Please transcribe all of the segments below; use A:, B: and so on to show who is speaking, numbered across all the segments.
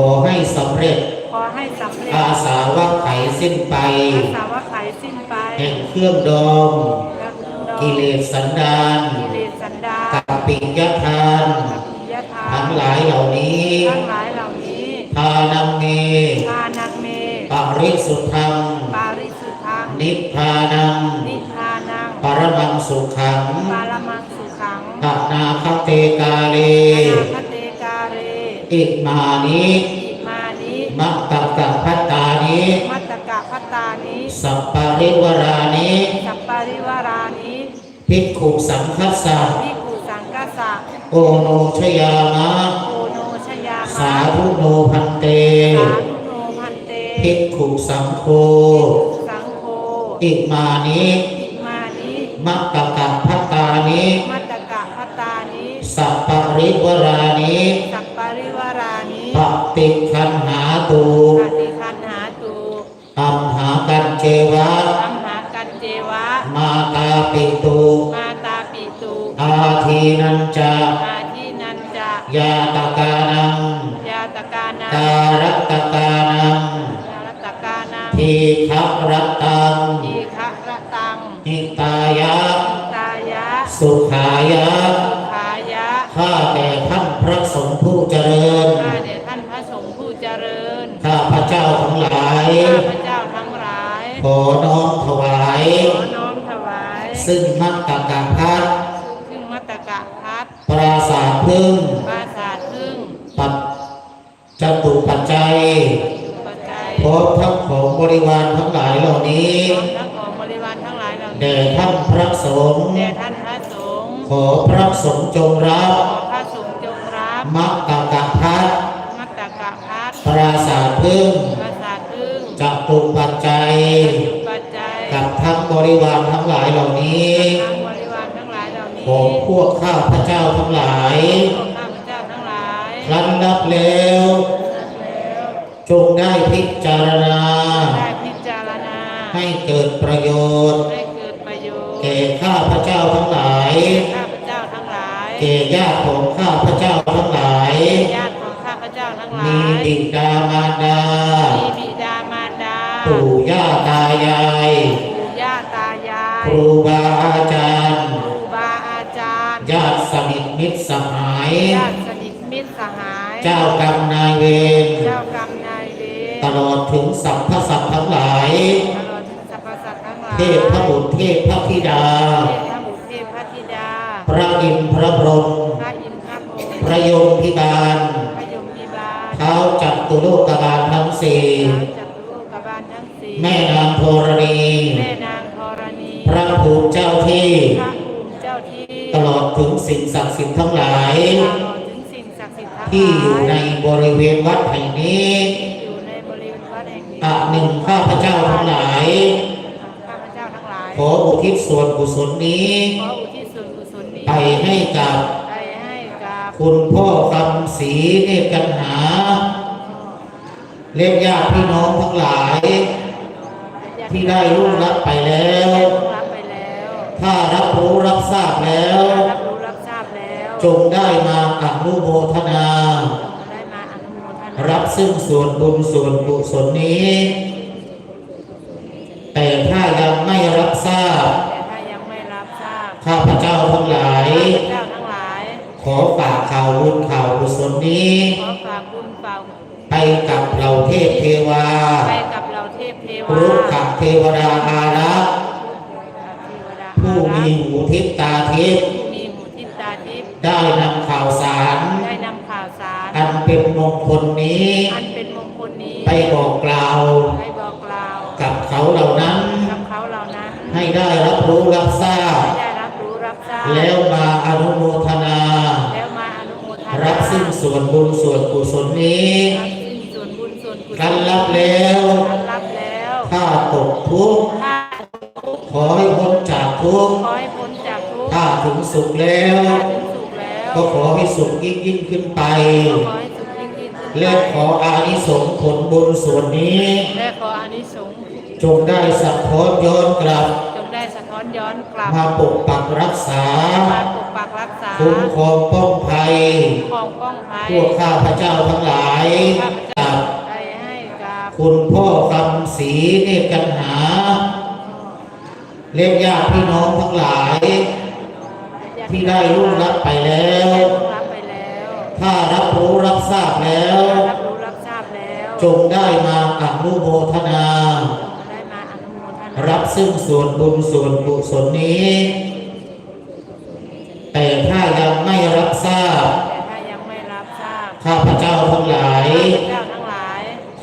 A: ขอให้สำเร็จ
B: ขอให้สำเร็จ
A: อาสาวะไขสิ้นไป
B: อาสาวะไขสิ้นไป
A: แห่งเครื่องดอง
B: และเครื่องดอง
A: กิเลสสันดาน
B: กิเลสสันดาล
A: กับปิยทาน
B: กับปิยทาน
A: ทั้งหลายเหล่านี้
B: ทั้งหลายเหล่านี้
A: ทานังเม
B: ทานังเม
A: ปริสุทธัง
B: ปาริสุทธัง
A: นิพพานัง
B: นิพพานัง
A: ปรมังสุขัง
B: ปารมังสุขัง
A: ตนาคเตกาเล
B: อิ
A: มานิ
B: อิมานิ
A: มัตตกะพัตตานิ
B: มัตตกะพัตตานิ
A: สัปปาริวรานิ
B: สัปปาริวารานิ
A: ภิกขุสังคัสสะ
B: วิกุสังกสะ
A: โอโนชยามะ
B: โอโนชยามะ
A: สาธุโนพันเต
B: สาธุโนพันเต
A: ภิกขุสังโฆ
B: สังโฆ
A: อิมานิ
B: อิมานิ
A: มัตตกะพัตตานิ
B: มัตตกะพัตตานิ
A: สัปปาริวรา ตู
B: ปฏิคันหาตุ
A: อัมหากันเจวะ
B: อัมหากันเจวะ
A: มาตาปิตุ
B: มาตาปิตุ
A: อาทีนันจา
B: อาทินันจะ
A: ยาตกานัง
B: ยาตกานัง
A: การตกานัง
B: ยาตกานัง
A: ทีขับรตัง
B: ทีฆะระตัง
A: หิตายะ
B: ตายะ
A: สุขายะ
B: สุขายะ
A: ข้าแต่ท่านพระสงฆ์ผู้เจริญ
B: จ้า
A: ทั้งหลาย
B: ข้าพระเจ้าทั้งหลาย
A: ขอน้อมถวาย
B: ขอน้อมถวาย
A: ซึ่งมัตตกะพัด
B: ซึ่งมัตตกะพัด
A: ปราสาทพึ่ง
B: ปราสาทพึ่ง
A: ปัจจตุปัจจัย
B: ปัจจัย
A: พร้อมทั้งของบริวารทั้งหลายเหล่านี้
B: พร้อมทั้งของบริวารทั้งหลายเหล่านี้
A: แด่ท่านพระสงฆ์
B: แด่ท่านพระสงฆ์
A: ขอพระสงฆ์จงรับ
B: ขอพระสงฆ์จงรับ
A: มัตตกะพัด
B: มัตตกะพัด
A: ปราสาทพึ่ง
B: ปราสาทพึ่ง
A: จตุปัจจัย
B: ปัจจัย
A: กับทั้งบริวารทั้งหลายเหล่านี้
B: ทางบริวารทั้งหลายเหล่านี้
A: ของพวกข้าพระเจ้าทั้งหลาย
B: พวกข้าพเจ้าทั้งหลาย
A: ครั้นนับแล้ว
B: แล้ว
A: จงได้พิจารณา
B: ได้พิจารณา
A: ให้เกิดประโยชน์
B: ให้เกิดประโยชน์
A: แก่ข้าพระเจ้าทั้งหลาย
B: ข้าพเจ้าทั้งหลาย
A: แก่ญาติของข้าพระเจ้าทั้งหลาย
B: ญาติขอ งข้าพเจ้าทั้งหลา
A: มี
B: ย
A: บิดามารดา
B: มีบิดามารดา
A: ปู่ย่าตายาย
B: ปู่ย่าตายาย
A: ครูบาอาจารย์
B: ครูบาอาจารย์
A: ญาติสนิทมิตรสหาย
B: ญาติสนิทมิตรสหาย
A: เจ้ากรรมนายเวร
B: เจ้ากรรมนายเวร
A: ตลอดถึงสัพพสัตว์ทั้งหลาย
B: ตลอดถึงสรรพสัตว์ทั้งหลาย
A: เทพพระบุตรเทพพระธิดา
B: เทพพระบุตรเทพพระธิดา
A: พระอินทร์พระพรหม
B: พระอินทร์พระพรหม
A: พระยมพิบาล จักตุโลกบาลทั้งสี่
B: จัตุโลกบาลทั้งสี่
A: แม่นางโธรณี
B: แม่นางธรณี
A: พระภูมิเจ้าที่
B: พระภูมิเจ้าที่
A: ตลอดถึงสิ่งศักดิ์สิทธิ์ทั้งหลาย
B: ตลอดถึงสิ่งศักดิ์สิทธิ์ทั้งหลาย
A: ที่อยู่ในบริเวณวัดแห่งนี้
B: ที่อยู่ในบริเวณวัดแห่งนี้
A: อะหนึ่งข้าพเจ้าทั้งหลาย
B: ข้าพเจ้าทั้งหลาย
A: ขออุทิศส่วนกุศลนี้
B: ขออุทิศส่วนกุศลนี้
A: ไปให้กับ
B: ไปให้กับ
A: คุณพ่อคำศรีเนตรกันหา เล็กญาติพี่น้องทั้งหลาย ที่ได้ร่วงรับไปแล้ว
B: ได้ร่วงรับไปแล้ว
A: ถ้ารับรู้รับทราบแล้ว
B: รับรู้รับทราบแล้ว
A: จงได้มาอนุโมทนา
B: ได้มาอนุโมทนา
A: รับซึ่งส่วนบุญส่วนกุศลนี้ อารักษ์
B: เทวดา
A: ผู้มีหูทิพตาทิพ
B: ผู้มีหูทิพตาทิพย์
A: ได้นำข่าวสาร
B: ได้นำข่าวสาร
A: อันเป็นมงคลนี้
B: อันเป็นมงคลนี้
A: ไปบอกกล่าว
B: ไปบอกกล่าว
A: กับเขาเหล่านั้น
B: กับเขาเหล่านั้น
A: ให้ได้รับรู้รับทราบ
B: ให้ได้รับรู้รับทราบ
A: แล้วมาอนุโมทนา
B: แล้วมาอนุโมทนา
A: รับซึ่งส่วนบุญส่วนกุศลนี้
B: รับซึ่งส่วนบุญส่วนกุศล
A: กันรับแล้ว
B: การรับแล้ว
A: ถ้า ตกทุกข์
B: ถ้า
A: ขอให้พ้นจากทุกข์
B: ขอให้พ้นจากทุกข์
A: ถ้าถึงสุขแล้ว
B: ถ้าถึงสุขแล้ว
A: ก็ขอให้สุขยิ่งยิ่งขึ้นไป
B: ก็ขอให้สุขยิ่งยิ่งขึ้นไป
A: และขออานิสงส์ผลบุญส่วนนี้
B: และขออานิสงส์
A: จงได้สะท้อนย้อนกลับ
B: จงได้สะท้อนย้อนกลับ
A: มาปกปักรักษา
B: มาปกปักปักรักษา
A: คุ้มครองป้องภัย
B: ของป้องภัย
A: พวกข้าพเจ้าทั้งหลาย
B: ข้าพ
A: กั
B: เจ้า
A: บ
B: ได้ให้กับ
A: คุณพ่อคำศรีเนตรกันหา เล็กญาติพี่น้องทั้งหลาย ที่ได้รุ่งรับไปแล้ว
B: ได้ร่วงรับไปแล้ว
A: ถ้ารับรู้รับทราบแล้ว
B: รับรู้รับทราบแล้ว
A: จงได้มาอนุโมทนา
B: ได้มาอนุโมทนา
A: รับซึ่งส่วนบุญส่วนกุศลนี้ แต่ถ้ายังไม่รับทราบ
B: แต่ถ้ายังไม่รับทราบ
A: ข้าพเจ้าทั้งหลาย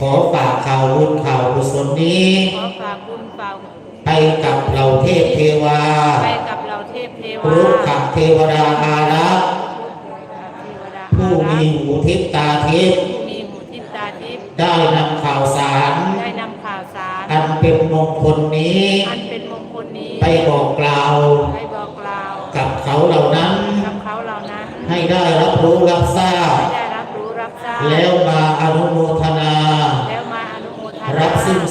B: ข
A: อฝากข่าวบุญข่าวกุศลนี้
B: ขอฝากบุญฝาก
A: ไปกับเหล่าเทพเทวา
B: ไปกับเราเทพเทวา
A: รุกขเทวดาอารักษ์
B: เทวดา
A: ผู้มีหูทิพตาทิพ
B: ผู้มีหูทิพตาทิพย์
A: ได้นำข่าวสาร
B: ได้นำข่าวสาร
A: อันเป็นมงคลนี้
B: อันเป็นมงคลนี้
A: ไปบอกกล่าว
B: ไปบอกกล่าว
A: กับเขาเหล่านั้น
B: กับเขาเหล่านั้น
A: ให้ได้รับรู้รับทราบ
B: ให้ได้รับรู้รับทราบ
A: แล้วมาอนุโมทนา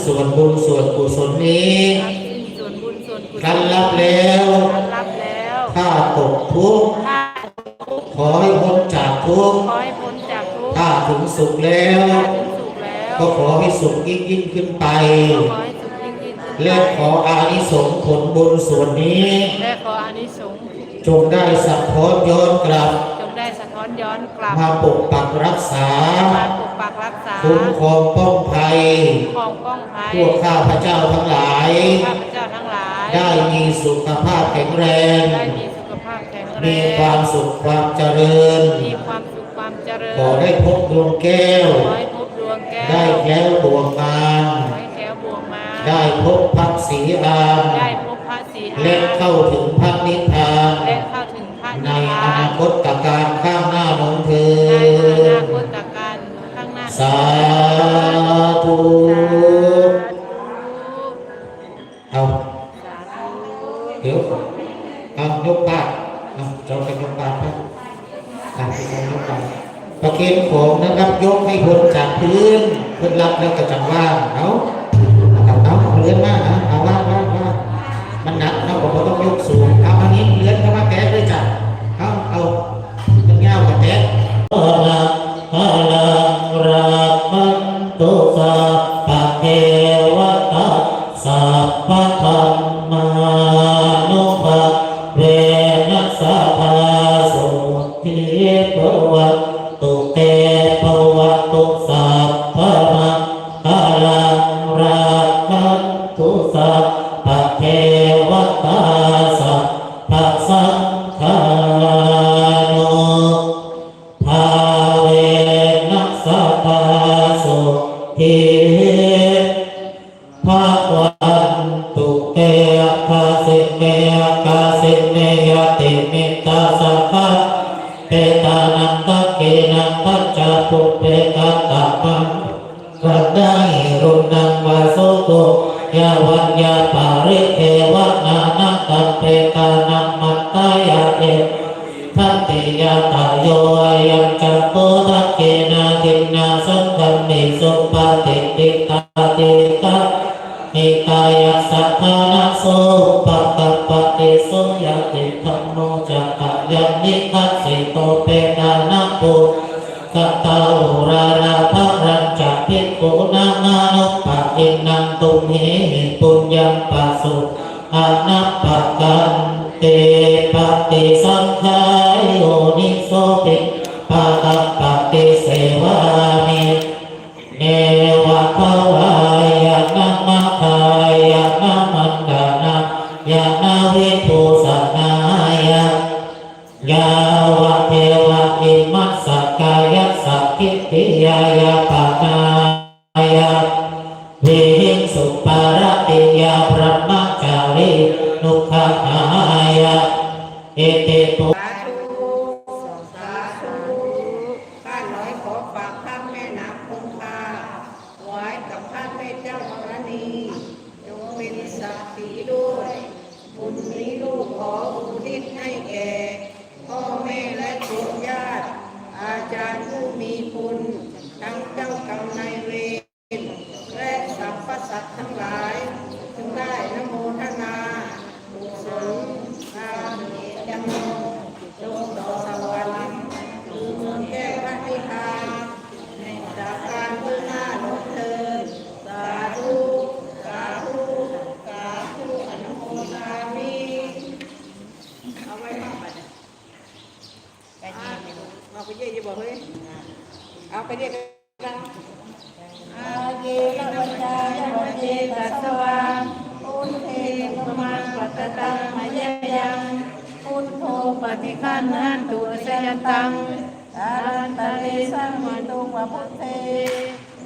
A: ส่วนบุญส่วนกุศลนี้
B: รับซึ่งส่วนบุญส่วนกุศล
A: ครั้นรับแล้ว
B: ครั้นรับแล้ว
A: ถ้าตกทุกข์
B: ถ้า
A: ขอให้พ้นจากทุกข์
B: ขอให้พ้นจากทุกข์
A: ถ้าถึงสุขแล้ว
B: ถ้าถึงสุขแล้ว
A: ก็ขอให้สุขยิ่งยิ่งขึ้นไป
B: ก็ขอให้สุขยิ่งยิ่งขึ้นไป
A: และขออานิสงส์ผลบุญส่วนนี้
B: และขออานิสงส์
A: จงได้สัพพอย้อนกลับ
B: จงได้สะท้อนย้อนกลับ
A: มาปกปักรักษา
B: มาปกปักรักษา
A: คุ้มครองป้องภัย
B: ของป้องภัย
A: พวกข้าพเจ้าทั้งหลาย
B: ข้าพเจ้าทั้งหลาย
A: ได้มีสุขภาพแข็งแรง
B: ได้มีสุขภาพแข็งแรง
A: มีความสุขความเจริญ
B: มีความสุขความเจริญ
A: ขอได้พบดวงแก้ว
B: ขอให้พบดวงแก้ว
A: ได้แคล้วดวงงาน
B: ขอให้แก้วบวงมา
A: ได้พบพักสีอาม
B: ได้พบพระศรีอาน
A: และเข้าถึงพักนิพพาน
B: เดี๋
A: ยวเอายกบาตรเอาเราไปยกบาตรไปตามที่เขายกบาตรประเคนของนะครับยกให้พ้นจากพื้นเพื่อนรับแล้วก็จังว่าเอาเอาเอาเลื่อนมากนะ ราคันตุสัพพะเทวตาสัพพะสังฆานุภาเวนัสสะภาสุทิภาวันตุเตภาสิเมกาสิเมยติมิตาสัพพะเปตานังตะเกนังตัจจาปุเปกะตะปัง กัดได้รุนังวาโสโตยาวัญญาปาริเทวนานัตัเปตานังมัตตายาเอทัตติยาตาโยอายังจักโตทักเกนาทินาสังกัมมิสุปาติติตาติตานิกายสัทธานาโสปะตะปะติโสยาติธรรมโมจักขยันนิทัสสิโตเปตานาปุสัตตาอุราราภรัญจภิกขุ นานานุปะอินังตุมเหปุญญปัสสุอานัปปะกันเตปฏิสังขายโยนิโสเปายะวิหิงสุปาระติยาพระมจารินุขหายะเอเตตุ
C: สาธุสาธุข้าน้อยขอฝากท่านแม่น้ำคงคาไว้กับท่านแม่เจ้าธรณีจงเป็นศักดิ์ศรีด้วยบุญนี้ลูกขออุทิศให้แก่พ่อแม่และตัวญาติ อาจารย์ผู้มีคุณทั้งเจ้ากรรมนายเวร
B: อาเยนะวัจจายวัจเจตัสสวาอุนเทปมังปัตตตังมะยะยังพุท ฏิคันหันตุเสยตังอารันตะเลสัมมิตุวะพุทเท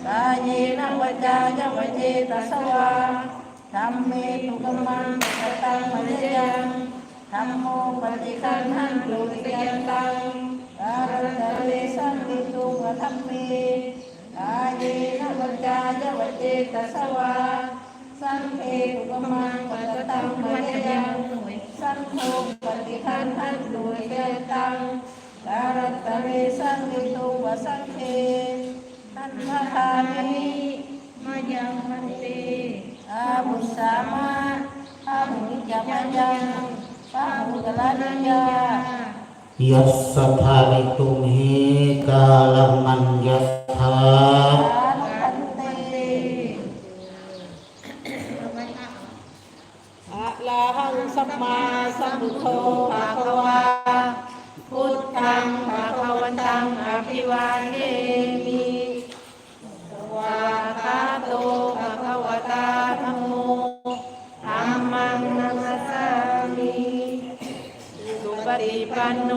B: กายเยนะวัจจายวัจเจตัสวาธัมเมตุกมังปัตตตังมะยะยังธัมโมปฏิคันหันตุเสยตังอารันตะเลสัมมิตุวะธัมเมกายีนะวัจจายวัจเจตสวาสังเฆอุปมังปัตตังมัจยัง สังโฆปฏิคันทันตุเยตังการัตตะเวสังวิตุวสังเฆทันทคามิมายังมันติอาบุสามาอาบุญจามายังอาบุกลานิยา
A: ยัสสะภาวิตุมเหกาลมัญญทา
B: สานุพันเต อะระหังสั มาสัมพุทโธภะคะวาพุทธังภะคะวันตังอภิวาเทมิสวาคาโตภะคะวตาธัมโมธัมมังนัสสามิสุปฏิปันโน